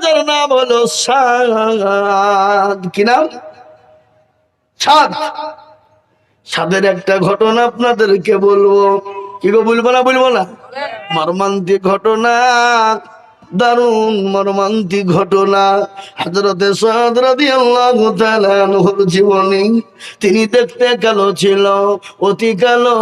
যার নাম হলো সাদ। কি নাম? সাদ। সাদের একটা ঘটনা আপনাদেরকে বলব। কি গো বলব না বলব না? মর্মান্তিক ঘটনা। দারুণ মর্মান্তিক ঘটনা। হজরতে সাদ তাআলা জীবনী, তিনি দেখতে কালো ছিল, অতি কালো,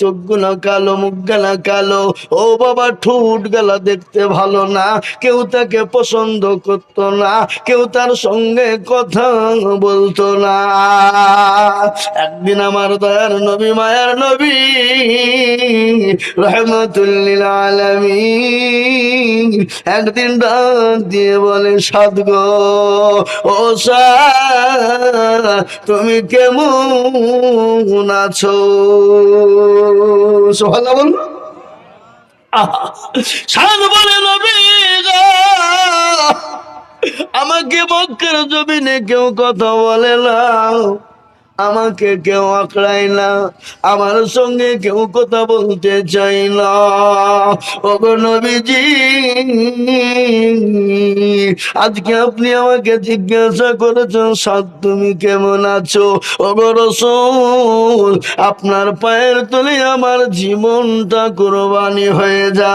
চোখগুলো কালো, মুখগুলা কালো। ও বাবা, ঠোঁট গলা দেখতে ভালো না, কেউ তাকে পছন্দ করতো না, কেউ তার সঙ্গে কথা বলতো না। একদিন আমার দয়ার নবী, মায়ার নবী রহমতুল্লিল আলামিন একদিন ডাক দিয়ে বলে সাদ গো, ও তুমি কেমন আছো? সোহানা বল আমাকে মক্কের জমিনে কেউ কথা বলে না। আমাকে কেউ আঁকড়ায় না, আমার সঙ্গে কেউ কথা বলতে চাই না। ওগো নবীজি, আজকে আপনি আমাকে জিজ্ঞাসা করেছেন সাদ তুমি কেমন আছো? ওগো রসুল, আপনার পায়ের তলে আমার জীবনটা কোরবানি হয়ে যায়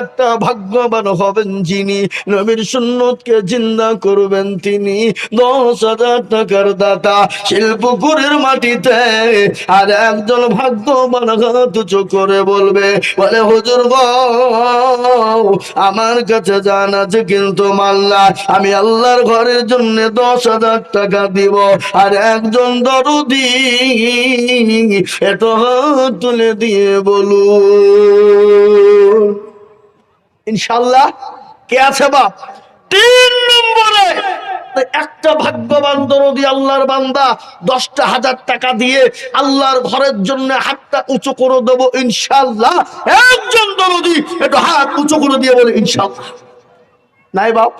একটা ভাগ্যবান হবেন যিনি, নবীর সুন্নতকে জিন্দা করবেন তিনি। দশ হাজার টাকার দাতা মাটিতে আর একজন ভাগ্যবান করে বলবে, বলে, হুজুর আমার কাছে জান আছে কিন্তু মাল্লা, আমি আল্লাহর ঘরের জন্য দশ হাজার টাকা দিব। আর একজন দরদি এত তুলে দিয়ে বলুন ইনশাল্লাহ কে আছে বাপ? তিন নম্বরে। একটা ভাগ্যবান দরদি আল্লাহর বান্দা, দশটা হাজার টাকা দিয়ে আল্লাহর ঘরের জন্য হাতটা উঁচু করে দেবো ইনশাল্লাহ একজন দরদি একটু হাত উঁচু করে দিয়ে বলে ইনশাল্লাহ নাই বাপ?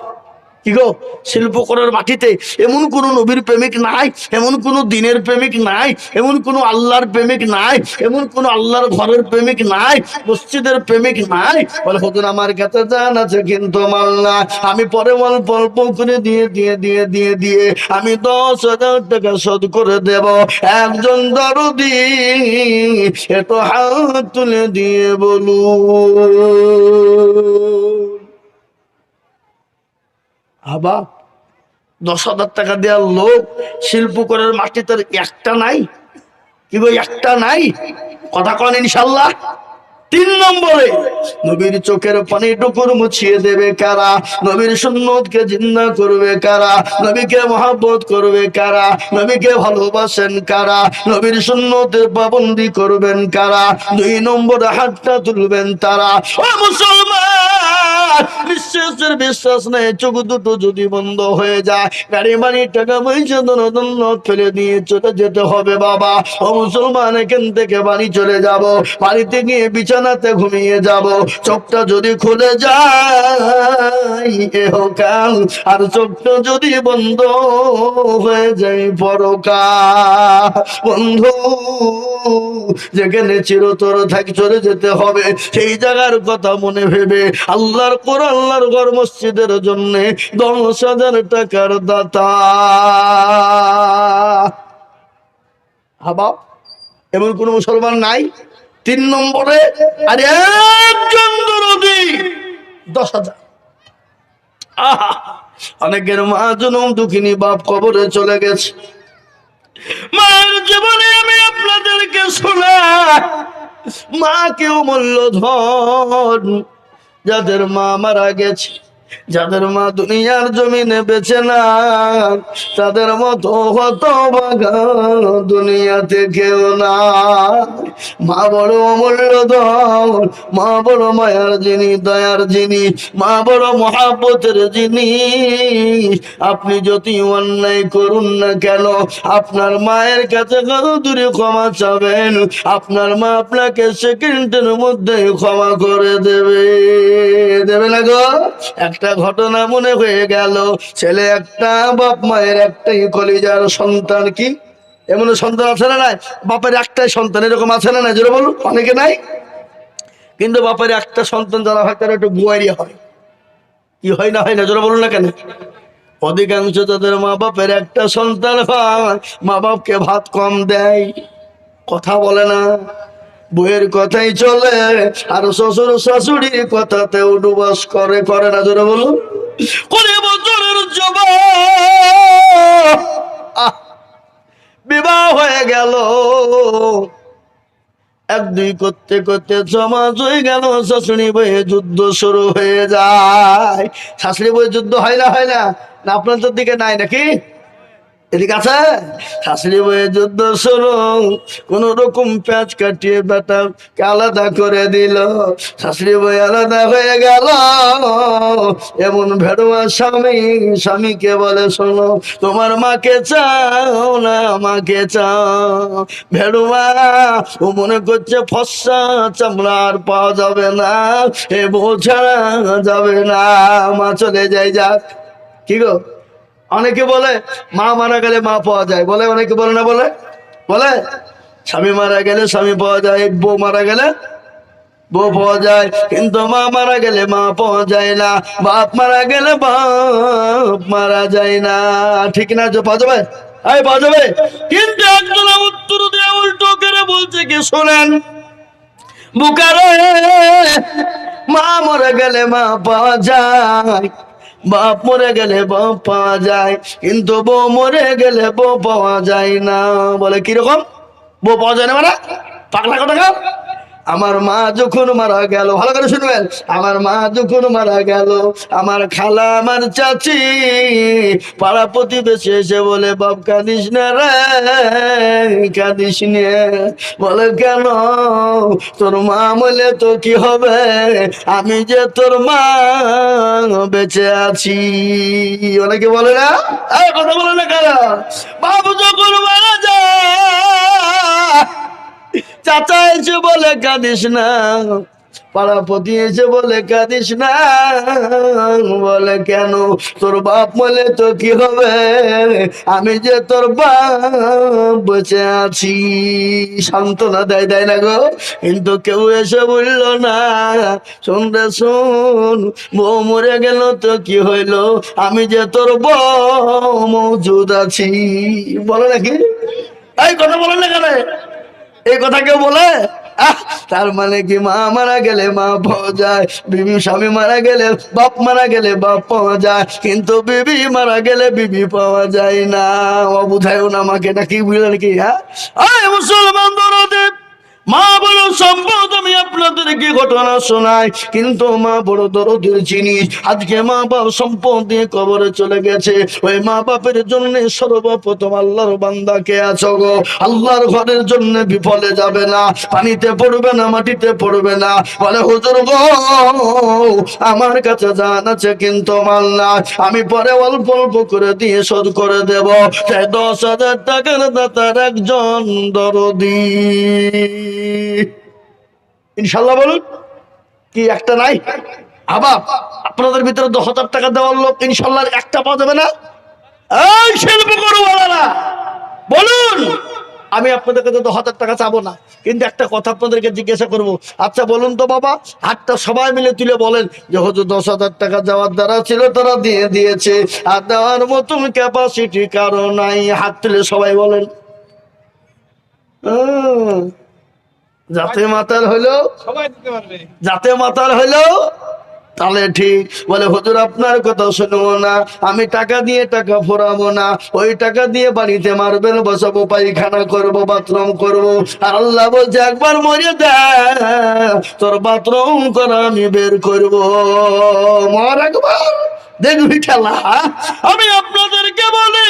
কি গো? শিল্পকরের মাটিতে এমন কোন নবীর প্রেমিক নাই, এমন কোন দিনের প্রেমিক নাই, এমন কোন আল্লাহর প্রেমিক নাই, এমন কোন আল্লাহর ঘরের প্রেমিক নাই, মসজিদের প্রেমিক নাই। বলে, হুজুর, আমার কাছে জান আছে, কিন্তু মাল না। আমি পরে অল্প অল্প করে দিয়ে দিয়ে দিয়ে দিয়ে দিয়ে আমি দশ হাজার টাকা শোধ করে দেব। একজন দরদি এত হাত তুলে দিয়ে বলুন। আবা, দশ হাজার টাকা দেওয়ার লোক শিল্পকরের মাটি তার একটা নাই। কি গো, একটা নাই? কথা কন ইনশাল্লাহ। তিন নম্বরে, নবীর চোখের পানি টুকুর মুছিয়ে দেবে কারা? নবীর সুন্নতকে জিন্দা করবে কারা? নবীকে মহাব্বত করবে কারা? নবীকে ভালোবাসেন কারা? নবীর সুন্নতের পাবন্দি করবেন কারা? দুই নম্বরে হাতটা তুলবেন তারা। ও মুসলমান! বিশ্বাসের বিশ্বাস নেই, চোখ দুটো যদি বন্ধ হয়ে যায়, গাড়ি বাড়ি টাকা পয়সা দনদন্য ফেলে দিয়ে চলে যেতে হবে বাবা। ও মুসলমান, এখান থেকে বাড়ি চলে যাব, বাড়িতে গিয়ে বিছানাতে ঘুমিয়ে যাব, চোখটা যদি খুলে যায়। এহকাল আর চোখটা যদি বন্ধ হয়ে যায় পরকাল। বন্ধু, যেখানে চিরতর থাকি, চলে যেতে হবে। সেই জায়গার কথা মনে ভেবে আল্লাহর পর আল্লাহর ঘর মসজিদের জন্য দশ হাজার টাকার দাতা। হাবাব এমন কোন মুসলমান নাই? তিন নম্বরে, আর একজন দশ হাজার। অনেকের মা জনম দুঃখিনী বাপ কবরে চলে গেছে। মায়ের জীবনে আমি আপনাদেরকে শোনা মা কেউ মূল্য ধন যাদের মা মারা গেছে। যাদের মা দুনিয়ার জমিনে বেছে না, তাদের মতো হত বাগা দুনিয়াতে কেউ না। মা বড় অমূল্য ধন মা বড় মায়ার যিনি, দয়ার যিনি, মা বড় মহাব্বতের যিনি। আপনি যদি অন্যায় করুন না কেন, আপনার মায়ের কাছে কত দূরে ক্ষমা চাবেন, আপনার মা আপনাকে সেকেন্ডের মধ্যে ক্ষমা করে দেবে। দেবে না গো? একটা ঘটনা মনে হয়ে গেল। ছেলে একটা, বাপ মায়ের একটাই কলিজার সন্তান কি? এমন সন্তান আছে না নাই? বাপের একটাই সন্তান, এরকম আছে না নাই? জোরে বলুন, অনেকে নাই? কিন্তু বাপের একটা সন্তান যারা হয়, তারা একটু গুয়ারি হয়। কি হয় না হয় না, জোরে বলুন না কেন? অধিকাংশ তাদের মা বাপের একটা সন্তান হয় মা বাপকে ভাত কম দেয়, কথা বলে না। বইয়ের কথাই চলে, আর শ্বশুর শাশুড়ির কথাতে উডুবাস করে করে না জোরে বলুন। কুড়ি বছরের বিবাহ হয়ে গেল। এক দুই করতে করতে সমাজ হয়ে গেল, শাশুড়ি বইয়ে যুদ্ধ শুরু হয়ে যায়। শাশুড়ি বইয়ে যুদ্ধ হয় না হয় না, আপনাদের দিকে নাই নাকি? এদিকে আছে? শাশুড়ি বইয়ে যুদ্ধ শুরু। কোন রকম প্যাঁচ কাটিয়ে বেটাকে আলাদা করে দিল? শাশুড়ি বই আলাদা হয়ে গেল। এমন ভেড়ুয়া স্বামী, স্বামীকে বলে, শোনো, তোমার মাকে চাও না মাকে চাও। ভেড়ুয়া, ও মনে করছে ফসা চামড়া আর পাওয়া যাবে না। এ বউ ছাড়া যাবে না। মা চলে যাই, যাক। কি গো? অনেকে বলে, মা মারা গেলে মা পাওয়া যায়। বলে, অনেকে বলে না বলে? বলে, স্বামী মারা গেলে স্বামী পাওয়া যায়, বউ মারা গেলে বউ পাওয়া যায়। কিন্তু মা মারা গেলে মা পাওয়া যায় না। বাপ মারা গেলে বাপ মারা যায় না। ঠিক না যে পাওয়া যাবে? এই, পাওয়া কিন্তু একজন উত্তর দিয়ে উল্টো করে বলছে কি, শোনেন, বুকারে, মা মরে গেলে মা পাওয়া যায়। বাপ মরে গেলে বাপ পাওয়া যায়, কিন্তু বউ মরে গেলে বউ পাওয়া যায় না। বলে কীরকম? বউ পাওয়া যায় না মানে? পাগলা কথা আমার মা যখন মারা গেল, ভালো করে শুনবেন, আমার মা যখন মারা গেল, আমার খালা, আমার চাচি, পাড়া প্রতিবেশী এসে বলে, বাপ, কাঁদিস না রে, কাঁদিস বলে, কেন? তোর মা বলে তো কি হবে? আমি যে তোর মা বেঁচে আছি। অনেকে বলে না? কথা বলে না কেন? বাবু যখন মারা যায় চাচা এসে বলে কাঁদিস না, পাড়াপতি এসে বলে কাঁদিস না, বলে কেন? তোর বাপ বলে তো কি হবে? আমি যে তোর বাপ বেঁচে আছি। সান্ত্বনা দেয় দেয় না গো। কিন্তু কেউ এসে বলল না, শোন রে, শোন, বউ মরে গেল তো কি হইল? আমি যে তোর বউ মজুদ আছি। বলে নাকি? এই কথা বলে না কেন? এই কথা কেউ বলে? তার মানে কি মা মারা গেলে মা পাওয়া যায়, বিবি স্বামী মারা গেলে বাপ মারা গেলে বাপ পাওয়া যায়, কিন্তু বিবি মারা গেলে বিবি পাওয়া যায় না। ও বুঝায়ও না আমাকে নাকি বুঝলেন কি হ্যাঁ? মুসলমান দরদের মা বড় সম্পদ আমি আপনাদেরকে ঘটনা শোনাই। কিন্তু মা বড় দরদের জিনিস, আজকে মা বাপ সম্পদ দিয়ে কবরে চলে গেছে। ওই মা বাপের জন্য সর্বপ্রথম আল্লাহর বান্দাকে আছো গো? আল্লাহর ঘরের জন্য বিফলে যাবে না, পানিতে পড়বে না, মাটিতে পড়বে না। বলে, হুজুর গো, আমার কাছে জান আছে, কিন্তু মাল না আমি পরে অল্প অল্প করে দিয়ে শোধ করে দেব। দশ হাজার টাকার দাতার একজন দরদি। ইনশাল্লাহ বলুন, কি একটা নাই? আবার আপনাদের ভিতরে দশ হাজার টাকা দেওয়ার লোক ইনশাল্লাহ একটা পাওয়া যাবে না? বলুন, আমি আপনাদের কাছে দশ হাজার টাকা চাবো না, কিন্তু একটা কথা আপনাদেরকে জিজ্ঞাসা করব। আচ্ছা বলুন তো বাবা, হাতটা সবাই মিলে তুলে বলেন যে হয়তো দশ হাজার টাকা যাওয়ার দ্বারা ছিল, তারা দিয়ে দিয়েছে, আর দেওয়ার মতন ক্যাপাসিটি কারও নাই। হাত তুলে সবাই বলেন। যাতে মাতাল হইল যাতে মাতাল হইল তাহলে ঠিক। বলে হুজুর আপনার কথা শুনব না। আমি টাকা দিয়ে টাকা ফোরাবো না। ওই টাকা দিয়ে বাড়িতে মারবেন বসাবো পায়খানা করব বাথরুম করব। আর আল্লাহ বলছে একবার মরে তোর বাথরুম করা আমি বের করব। মর একবার। দেখবি খেলা? আমি আপনাদেরকে বলি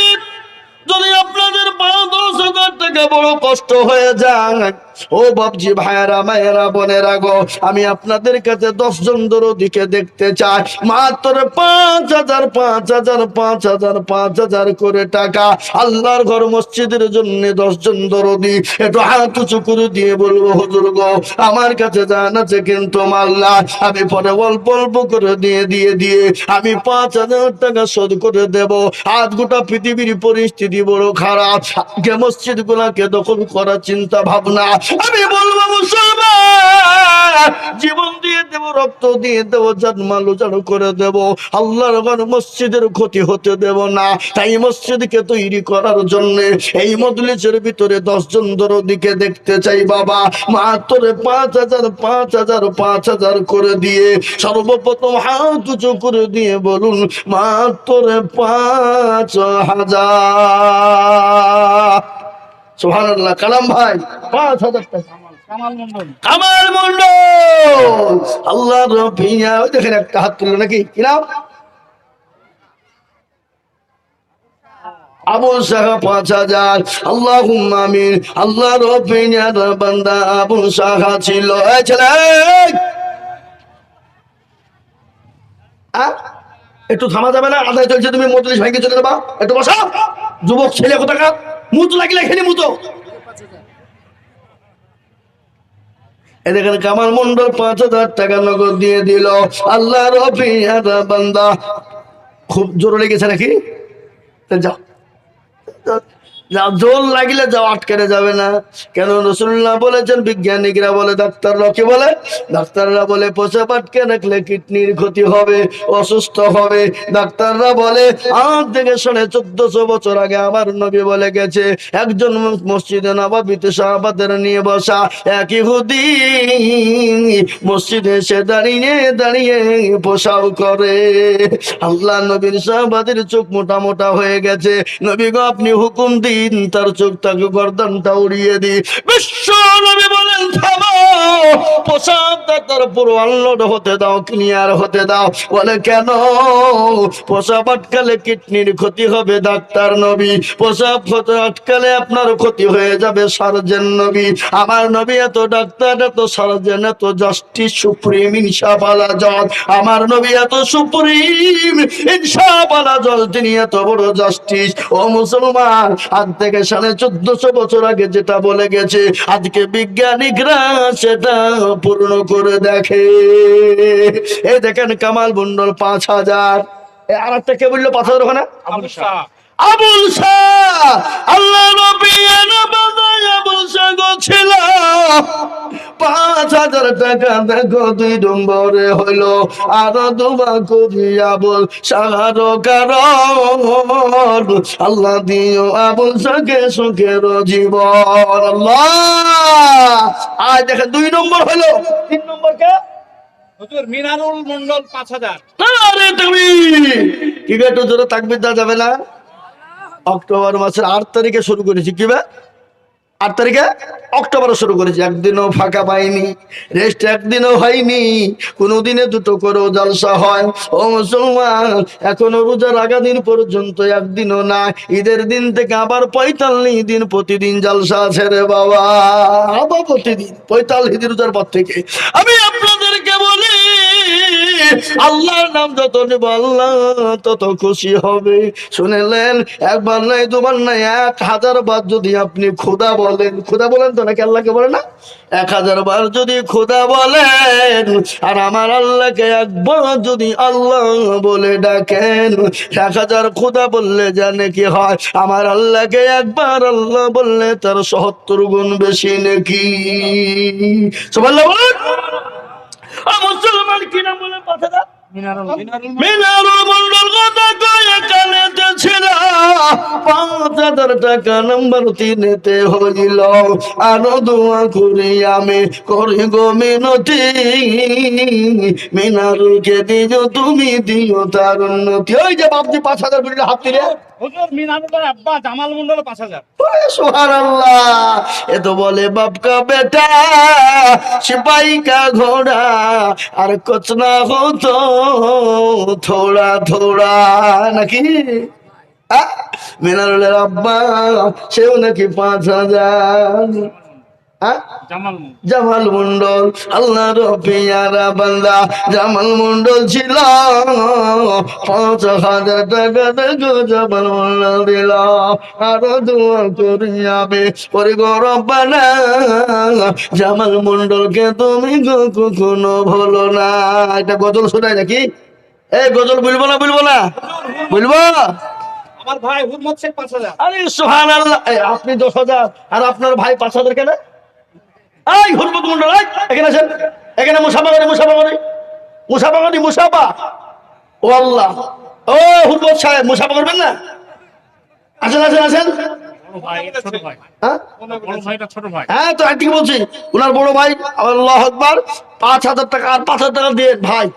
যদি আপনাদের পাঁচ দশ হাজার টাকা বড় কষ্ট হয়ে যায় ও বাবজি ভাইয়েরা, মায়েরা, বোনেরা গো, আমি আপনাদের কাছে দশ জন দিকে দেখতে চাই। মাত্র পাঁচ হাজার পাঁচ হাজার পাঁচ হাজার পাঁচ হাজার করে টাকা। আল্লাহর ঘর মসজিদের জন্য দশ জন দরদি। একটু হাত উঁচু দিয়ে বলব, হুজুর গো, আমার কাছে জান আছে কিন্তু মাল্লা। আমি পরে অল্প অল্প করে দিয়ে দিয়ে দিয়ে, আমি পাঁচ হাজার টাকা শোধ করে দেব। আজ গোটা পৃথিবীর পরিস্থিতি বড় খারাপ। আজকে মসজিদ গুলাকে দখল করার চিন্তা ভাবনা। আমি বলব মুসলমান, জীবন দিয়ে দেব, রক্ত দিয়ে দেব, জন্মালো জানো করে দেব। আল্লাহর ঘর মসজিদের ক্ষতি হতে দেব না। তাই মসজিদকে তৈরি করার জন্য এই মজলিসের ভিতরে দশ জন দিকে দেখতে চাই বাবা। মাত্র পাঁচ হাজার পাঁচ হাজার পাঁচ হাজার করে দিয়ে সর্বপ্রথম হাত উঁচু করে দিয়ে বলুন, মাত্র পাঁচ হাজার। সোহানুল্লাহ কালাম ভাই। পাঁচ হাজার টাকা। কামাল মন্ডল। আল্লাহ দেখেন একটা হাত তুললো নাকি? কি নাম? আবু সাহা পাঁচ হাজার। আল্লাহ আমিন। আল্লাহ রফিয়ার বান্দা আবু সাহা ছিল। এই ছেলে এই! আ? একটু থামা যাবে না? আদায় চলছে তুমি মজলিস ভাইকে চলে যাবা। একটু বসা। যুবক ছেলে কোথাকার? মুত লাগিলে খেলি মুতো। এখানে কামাল মন্ডল পাঁচ হাজার টাকা নগদ দিয়ে দিল। আল্লাহ রবি বান্দা। খুব জোরে লেগেছে নাকি? যাও। যাও জোর লাগিলে যাও আটকারে যাবে না। কেন রসুল্লাহ বলেছেন বিজ্ঞানিকরা বলে, ডাক্তাররা কি বলে? ডাক্তাররা বলে পোষাপ আটকে রাখলে কিডনির ক্ষতি হবে, অসুস্থ হবে। ডাক্তাররা বলে, আজ থেকে সাড়ে চোদ্দশো বছর আগে আমার নবী বলে গেছে, একজন মসজিদে নবাবিতে সাহাবাদের নিয়ে বসা একই হুদি মসজিদে এসে দাঁড়িয়ে দাঁড়িয়ে পোষাও করে। আল্লাহ নবীর সাহাবাদের চোখ মোটা মোটা হয়ে গেছে। নবী গো, আপনি হুকুম দিন, তার চোখ তাকে গর্দনটা উড়িয়ে দি বিশ্ব নবী বলেন আপনার ক্ষতি হয়ে যাবে সার্জেন নবী। আমার নবী এত ডাক্তার, এত সার্জেন, এত জাস্টিস সুপ্রিম ইনসাফালা জজ। আমার নবী এত সুপ্রিম ইনসাফালা জজ, তিনি এত বড় জাস্টিস ও মুসলমান থেকে সাড়ে চোদ্দশো বছর আগে যেটা বলে গেছে আজকে বিজ্ঞানিকরা সেটা পূর্ণ করে দেখে। এই দেখেন কামাল মন্ডল পাঁচ হাজার। আর একটা কে বলল পাঁচ হাজার ওখানে? আবুল শাহ। আবুল শাহ! আল্লাহ নবী পাঁচ হাজার টাকা দেখো দুই নম্বরে হইল। আর দুবা করি আবুল শাহর কারণ আল্লাহ দিও আবুল শাহকে সুখের জীবন। আল্লাহ! আজ দেখেন দুই নম্বর হইল। তিন নম্বর কে? হুজুর মিনারুল মন্ডল পাঁচ হাজার। আরে তুমি! কি জোরে তাকবির যাবে না? অক্টোবর মাসের আট তারিখে শুরু করেছি কি বে? আট তারিখে অক্টোবরে শুরু করেছি। একদিনও ফাঁকা পাইনি রেস্ট একদিনও হয়নি। কোনোদিনে দুটো করেও জলসা হয়। ও মুসলমান, এখনও রোজার আগা দিন পর্যন্ত একদিনও না। ঈদের দিন থেকে আবার পঁয়তাল্লিশ দিন প্রতিদিন জলসা আছে রে বাবা। আবার প্রতিদিন পঁয়তাল্লিশ দিন রোজার পর থেকে। আমি আপনাদেরকে বলি আল্লাহর নাম যত নেব আল্লাহ তত খুশি হবে। শুনেলেন, একবার নাই, দুবার নাই, এক হাজার বার যদি আপনি খোদা বলেন খোদা বলেন তো নাকি আল্লাহকে বলে না? এক হাজার বার যদি খোদা বলেন, আর আমার আল্লাহকে একবার যদি আল্লাহ বলে ডাকেন, এক হাজার খোদা বললে জানে কি হয়? আমার আল্লাহকে একবার আল্লাহ বললে তার সত্তর গুণ বেশি নাকি? সবাই বলুন। মুসলমান কি নাম বলে পাঠাটা মিনারুল মিনারুল মিনারুল মন্ডল কথা কয়ে কানেতে ছিলাম পাঁচ হাজার টাকা নাম্বার তিনেতে হইল। আরও দোয়া করি আমি করি গো মিনতি। মিনারুলকে দিও তুমি দিও তার উন্নতি। ওই যে বাপজি পাঁচ হাজার হাত দিলে আব্বা জামাল পাঁচ হাজার। এ তো বলে বাপকা বেটা ঘোড়া, আর কচনা হতো থোড়া থোড়া, নাকি? মিনারুলের আব্বা, সেও নাকি পাঁচ হাজার। জামাল মন্ডল জামাল মন্ডল আল্লাহ রবিয়ারা বান্দা জামাল মন্ডল ছিল। পাঁচ হাজার টাকা দেখো জামাল মন্ডল দিল। আরও দোয়া করি আমি গরবানা জামাল মন্ডলকে তুমি কখনো ভুলো না। এটা গজল শোনায় নাকি? এই গজল বলব না বলব না? বলব? আমার ভাই হুরমত শেখ পাঁচ হাজার। আরে সোহান আল্লাহ আপনি দশ হাজার আর আপনার ভাই পাঁচ হাজার কেন? এই হুরমত মন্ডল এখানে আসেন। এখানে মুসাফা করে মুসাফা করে। মুসাফা করি মুসাফা। ও আল্লাহ। ও সাহেব মুসাফা করবেন না? আসেন আসেন আসেন। ছোট ভাই। হ্যাঁ? হ্যাঁ তো একদিকে বলছি ওনার বড় ভাই আল্লাহ আকবার পাঁচ হাজার টাকা আর পাঁচ হাজার টাকা দিয়ে ভাই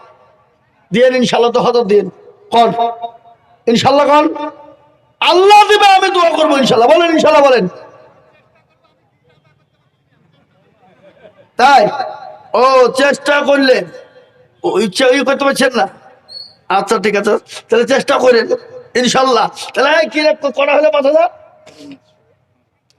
দিয়ে ইনশাল্লাহ তো হাজার দিন কন ইনশাল্লাহ কন আল্লাহ দিবে আমি দোয়া করব ইনশাল্লাহ বলেন ইনশাল্লাহ বলেন। তাই? ও, চেষ্টা করলেন ও, ইচ্ছা ওই করতে পারছেন না? আচ্ছা ঠিক আছে। তাহলে চেষ্টা করেন, ইনশাল্লাহ। তাহলে কি করা হলো পাঁচ হাজার ওর মধ্যে দেখো মাওলা এখানে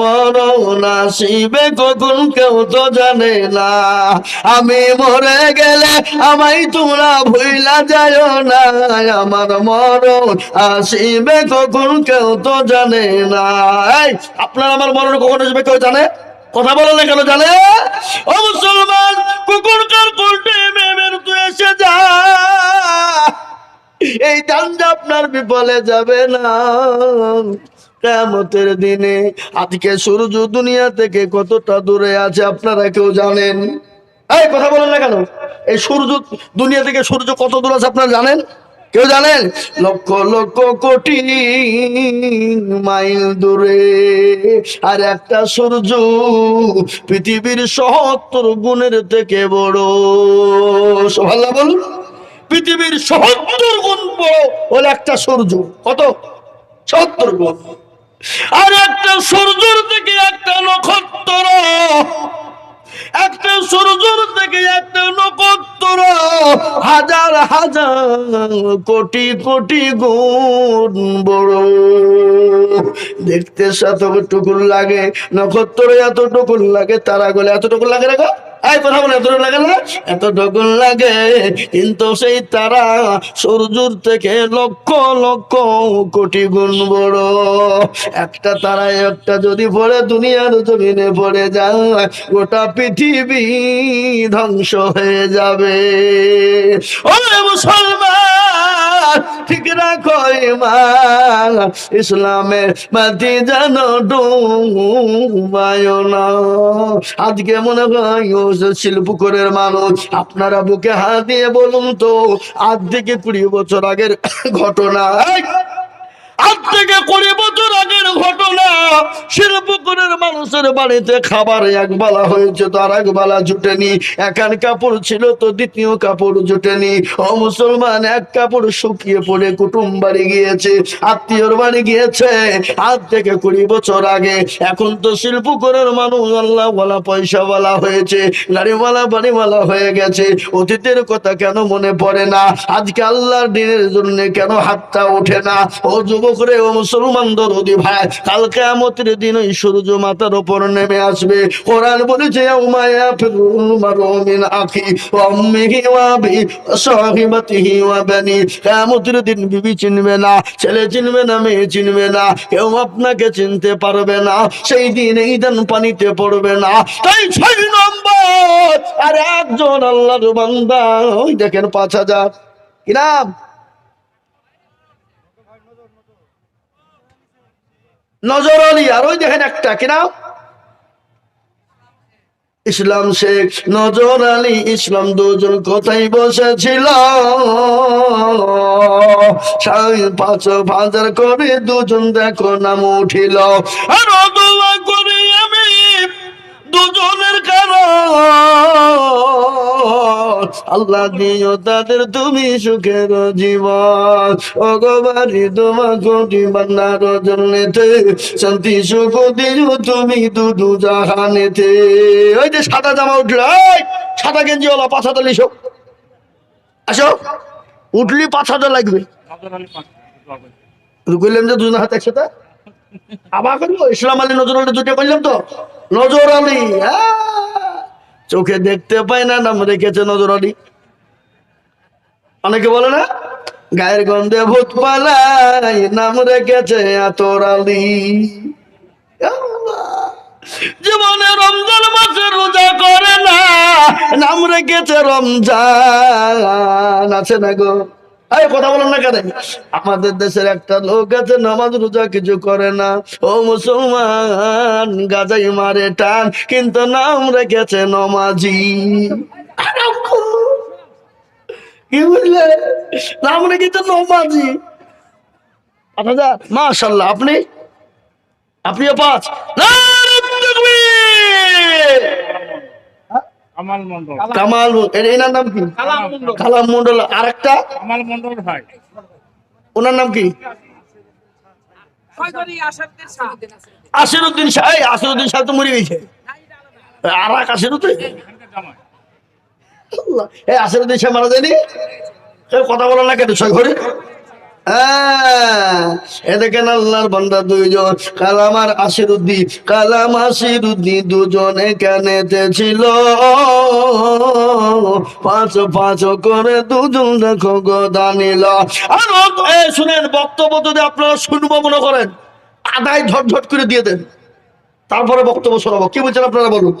মরণ আসিবে কখন কেউ তো জানে না। আমি মরে গেলে আমায় তোমরা ভুইলা যায় না। আমার মরণ আসিবে কখন কেউ তো জানে না। আপনার আমার মরণ কখন আসবে, কেউ জানে? কথা বলে না কেন জানে? ও মুসলমান কুকুরকার কোল্টে মেমের তুই এসে যা এই দানটা আপনার বিফলে যাবে না। কেমতের দিনে। আজকে সূর্য দুনিয়া থেকে কতটা দূরে আছে আপনারা কেউ জানেন? এই, কথা বলেন না কেন? এই সূর্য দুনিয়া থেকে সূর্য কত দূর আছে আপনারা জানেন? কেউ জানেন? লক্ষ লক্ষ কোটি মাইল দূরে। আর একটা সূর্য পৃথিবীর সহত্তর গুণের থেকে বড়। সোভাল্লা বলুন। পৃথিবীর সত্তর গুণ বড় হলো একটা সূর্য। কত? সত্তর গুণ। আর একটা সূর্যর থেকে একটা নক্ষত্র। একটা সূর্যর থেকে একটা নক্ষত্র। হাজার হাজার কোটি কোটি গুণ বড়। দেখতে এতটুকুন লাগে, নক্ষত্র এতটুকুন লাগে তারা গলে এতটুকুন লাগে রেখো এই কথা বলে এত লাগে না? এতটুকুন লাগে, কিন্তু সেই তারা সূর্যর থেকে লক্ষ লক্ষ কোটি গুণ বড়। একটা তারা একটা যদি পড়ে, দুনিয়ার জমিনে পড়ে যায়, গোটা পৃথিবী ধ্বংস হয়ে যাবে। ও মুসলমান! ঠিক রাখো ইমান ইসলামের মাটি যেন ডুবায় আজকে মনে হয় শিল্পকরের মানুষ, আপনারা বুকে হাত দিয়ে বলুন তো, আজ থেকে কুড়ি বছর আগের ঘটনা! আজ থেকে কুড়ি বছর আগের ঘটনা, শিল্পকরের মানুষের বাড়িতে খাবার এক বেলা হয়েছে তো আর এক বেলা জুটেনি। একান কাপড় ছিল তো দ্বিতীয় কাপড় জুটেনি। ও মুসলমান, এক কাপড় শুকিয়ে পড়ে, কুটুম বাড়ি গিয়েছে, আত্মীয়র বাড়ি গিয়েছে। আজ থেকে কুড়ি বছর আগে, এখন তো শিল্পকরের মানুষ আল্লাহ বলা পয়সা বলা হয়েছে, গাড়িওয়ালা, বাড়িওয়ালা হয়ে গেছে। অতীতের কথা কেন মনে পড়ে না? আজকে আল্লাহর দিনের জন্য কেন হাতটা ওঠে না? ও যুবক রে, ও মুসলমান দরদি ভাই যায় কাল কেমতের দিন ওই সূর্য মাথার উপর নেমে আসবে। কোরআন বলেছে কেউ আপনাকে চিনতে পারবে না, সেই দিন পানিতে না। তাই ছয় নম্বর দেখেন পাঁচ হাজার। কি নজর আলী, আর ওই দেখেন একটা, কি নাম? ইসলাম শেখ নজর আলী, ইসলাম দুজন কোথায় বসেছিল? পাঁচ হাজার করে দুজন দেখো নাম উঠিল। করে আমি দুজনের কারণ। আল্লাহ দিও তাদের তুমি সুখের জীবন। অগবারি তোমা কোটি বান্নার জন্যেতে, শান্তি সুখ দিও তুমি দুদু জাহানেতে। ওই যে সাদা জামা উঠল সাদা গেঞ্জি ওলা হাজার লিসো আসো, উঠলি হাজার লাগবে। বললাম যে দুজন হাত একসাথে? আবার করব? ইসলাম আলী নজর আলী দুটো বললাম তো? নজর আলী হ্যাঁ। চোখে দেখতে পায় না, নাম রেখেছে নজর আলী অনেকে বলে না, গায়ের গন্ধে ভূত পালাই নাম রেখেছে আতর আলী। জীবনে রমজান মাসে রোজা করে না, নাম রেখেছে রমজান, আছে না গো এই কথা বলেন না কেন? আমাদের দেশের একটা লোক আছে নামাজ রোজা কিছু করে না। ও মুসলমান গাজাই মারে টান কিন্তু নাম রেখেছে নমাজি। কি বুঝলে নাম রেখেছে নমাজি। হাজার মাশাল্লাহ আপনি? আপনিও পাঁচ। নারে তাকবীর! কামাল মন্ডল কামাল এর এনার নাম কি? কালাম মন্ডল মন্ডল আরেকটা? কামাল মন্ডল ভাই। ওনার নাম কি? আসিরুদ্দিন শাহ? আসিরুদ্দিন শাহ। তো মরে গেছে। আর এক আসিরুদ্দিন এই আসিরুদ্দিন শাহ মারা যায়নি? কথা বলো না কেন? ছয় ঘরে? বান্দা দুইজন কালাম দুজনে পাঁচ পাঁচ করে আর শুনেন, বক্তব্য যদি আপনারা শুনব মনে করেন, আদায় ঝটঝট করে দিয়ে দেন। তারপরে বক্তব্য শোনাবো। কি বলছেন আপনারা বলুন?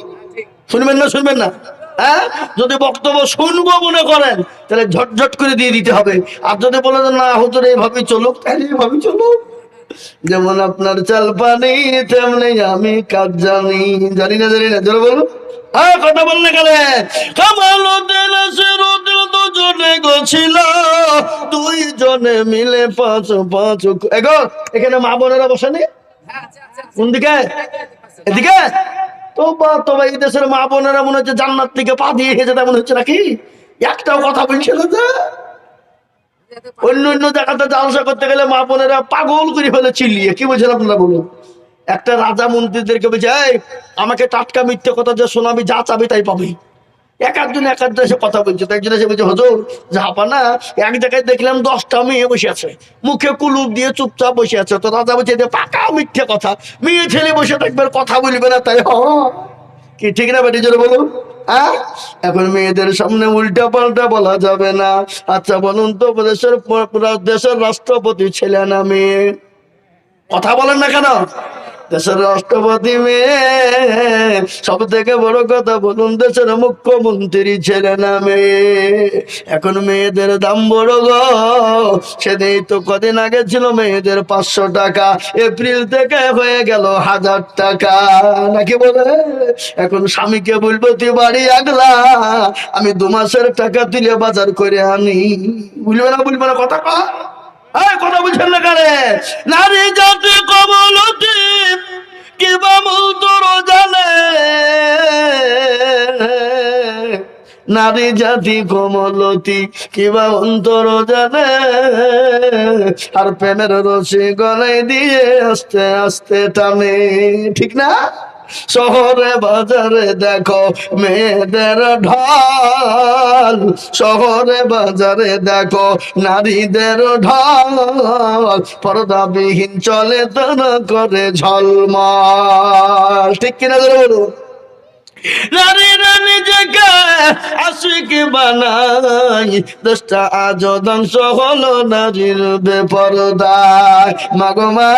শুনবেন না শুনবেন না? হ্যাঁ? যদি বক্তব্য শুনব মনে করেন তাহলে ঝটঝট করে দিয়ে দিতে হবে। আর যদি বলে যে, না হুজুর এইভাবে চলুক তাহলে এইভাবে চলুক। যেমন আপনার চাল পানি তেমনি আমি কাজ জানি। জানি না জানি না জোরে বলুন হ্যাঁ কথা বল না কেন? কামাল উদ্দিন সিরুদ্দিন দুজনে গছিল দুইজনে মিলে পাঁচ পাঁচ এগো এখানে মা বোনেরা বসেনি? কোন দিকে? এদিকে? তো বা তো ভাই এই দেশের মা বোনেরা মনে হচ্ছে জান্নাত থেকে পা দিয়ে হেঁচে তেমন হচ্ছে নাকি? একটাও কথা বলছে না যে? অন্য অন্য জায়গাতে জালসা করতে গেলে মা বোনেরা পাগল করে ফেলে চিল্লিয়ে। কি বলছেন আপনারা বলুন? একটা রাজা মন্ত্রীদেরকে বলছে আমাকে টাটকা মিথ্যে কথা যে শোনাবি, যা চাবি তাই পাবি। এক একজন এক একজন এসে কথা বলছে। তো একজন এসে বলছে, হজুর যাবা না, এক জায়গায় দেখলাম দশটা মেয়ে বসে আছে। মুখে কুলুপ দিয়ে চুপচাপ বসে আছে। তো রাজা বলছে যে পাকা মিথ্যে কথা। মেয়ে ছেলে বসে থাকবে কথা বলবে না তাই, হ কি, ঠিক না বেটি, জোরে বলুন। এখন মেয়েদের সামনে উল্টা পাল্টা বলা যাবে না। আচ্ছা বলুন তো দেশের দেশের রাষ্ট্রপতি ছেলে না মেয়ে? কথা বলেন না কেন? দেশের রাষ্ট্রপতি মেয়ে, সব থেকে বড় কথা বলুন, দেশের মুখ্যমন্ত্রী ছেলে না মেয়ে। এখন মেয়েদের দাম বড় গো, সেদিন তো কদিন আগে ছিল মেয়েদের পাঁচশো টাকা, এপ্রিল থেকে হয়ে গেল হাজার টাকা। নাকি বলে? এখন স্বামীকে বলব, তুই বাড়ি আগলা, আমি দু মাসের টাকা তুলে বাজার করে আনি। বুঝবে না বুঝবে না, কথা কথা বুঝছেন না কারে নারী জাতি কমলতি নারী জাতি কমলতি, কিবা অন্তর জানে? আর প্রেমের রসি গলাই দিয়ে আস্তে আস্তে টানে। ঠিক না? শহরে বাজারে দেখো মেয়েদের ঢল। শহরে বাজারে দেখো নারীদের ঢল। পর্দাবিহীন চলে তারা করে ঝলমল। ঠিক কিনা বলুন? রানী রানী জায়গা আশিক বানাই। দশটা আজ ধ্বংস হলো নারীর বেপরদায়। মাগো মা